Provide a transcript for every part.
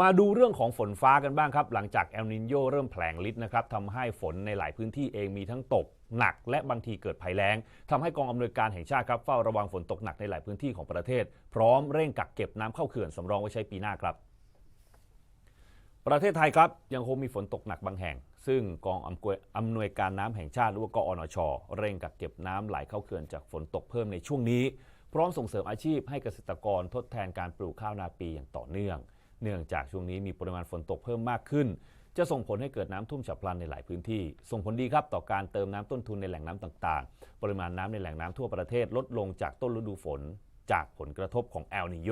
มาดูเรื่องของฝนฟ้ากันบ้างครับ หลังจากเอลนินโยเริ่มแผลงฤทธิ์นะครับทำให้ฝนในหลายพื้นที่เองมีทั้งตกหนัก และบางทีเกิดภัยแล้งทำให้กองอำนวยการแห่งชาติครับเฝ้าระวังฝนตกหนักในหลายพื้นที่ของประเทศ พร้อมเร่งกักเก็บน้ำเข้าเขื่อนสำรองไว้ใช้ปีหน้าครับ ประเทศไทยครับยังคงมีฝนตกหนักบางแห่ง ซึ่งกองอำนวยอำนวยการน้ำแห่งชาติหรือว่ากอนช เร่งกักเก็บน้ำไหลเข้าเขื่อนจากฝนตกเพิ่มในช่วงนี้ พร้อมส่งเสริมอาชีพให้เกษตรกรทดแทนการปลูกข้าวนาปีอย่างต่อเนื่อง เนื่องจากช่วงนี้มีปริมาณฝนตกเพิ่มมากขึ้น จะส่งผลให้เกิดน้ำท่วมฉับพลันในหลายพื้นที่ ส่งผลดีครับต่อการเติมน้ำต้นทุนในแหล่งน้ำต่างๆ ปริมาณน้ำในแหล่งน้ำทั่วประเทศลดลงจากต้นฤดูฝน จากผลกระทบของแอลนิโย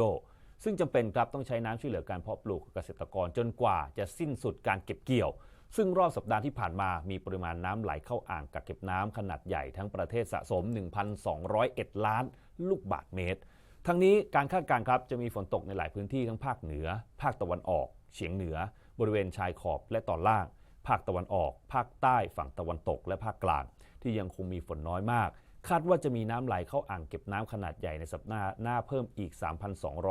ซึ่งจำเป็นครับต้องใช้น้ำช่วยเหลือการเพาะปลูกเกษตรกรจนกว่าจะสิ้นสุดการเก็บเกี่ยว ซึ่งรอบสัปดาห์ที่ผ่านมามีปริมาณน้ำไหลเข้าอ่างกักเก็บน้ำขนาดใหญ่ทั้งประเทศสะสม 1,201 ล้านลูกบาศก์เมตร ทั้งนี้การคาดการณ์ครับจะมีฝนตกในหลายพื้นที่ทั้งภาคเหนือ ภาคตะวันออก เฉียงเหนือ บริเวณชายขอบและตอนล่าง ภาคตะวันออก ภาคใต้ฝั่งตะวันตก และภาคกลาง ที่ยังคงมีฝนน้อยมาก คาดว่าจะมีน้ำไหลเข้าอ่างเก็บน้ำขนาดใหญ่ในสัปดาห์หน้าเพิ่มอีก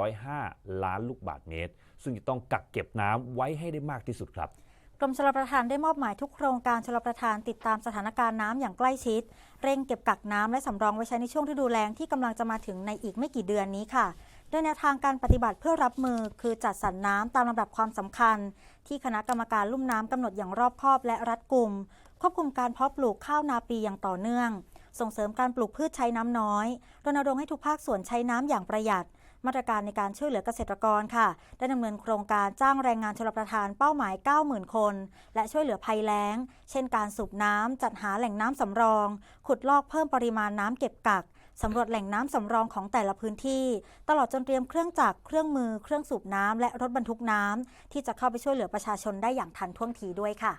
3,205 ล้านลูกบาศก์เมตร ซึ่งจะต้องกักเก็บน้ำไว้ให้ได้มากที่สุดครับ กรมชลประทานได้มอบหมายทุกโครงการชลประทานติดตามสถานการณ์น้ำอย่างใกล้ชิด เร่งเก็บกักน้ำและสำรองไว้ใช้ในช่วงฤดูแล้งที่กำลังจะมาถึงในอีกไม่กี่เดือนนี้ค่ะโดยแนวทางการปฏิบัติเพื่อรับมือ คือจัดสรรน้ำตามลำดับความสำคัญ ที่คณะกรรมการลุ่มน้ำกำหนดอย่างรอบคอบและรัดกุม ควบคุมการเพาะปลูกข้าวนาปีอย่างต่อเนื่อง ส่งเสริมการปลูกพืชใช้น้ำน้อยรณรงค์ให้ทุกภาคส่วนใช้น้ำอย่างประหยัด มาตรการในการช่วยเหลือเกษตรกรค่ะ ได้ดำเนินโครงการจ้างแรงงานชลประทานเป้าหมาย 90,000 คน และช่วยเหลือภัยแล้ง เช่นการสูบน้ำจัดหาแหล่งน้ำสำรอง ขุดลอกเพิ่มปริมาณน้ำเก็บกักสำรวจแหล่งน้ำสำรองของแต่ละพื้นที่ ตลอดจนเตรียมเครื่องจักร เครื่องมือ เครื่องสูบน้ำและรถบรรทุกน้ำที่จะเข้าไปช่วยเหลือประชาชนได้อย่างทันท่วงทีด้วยค่ะ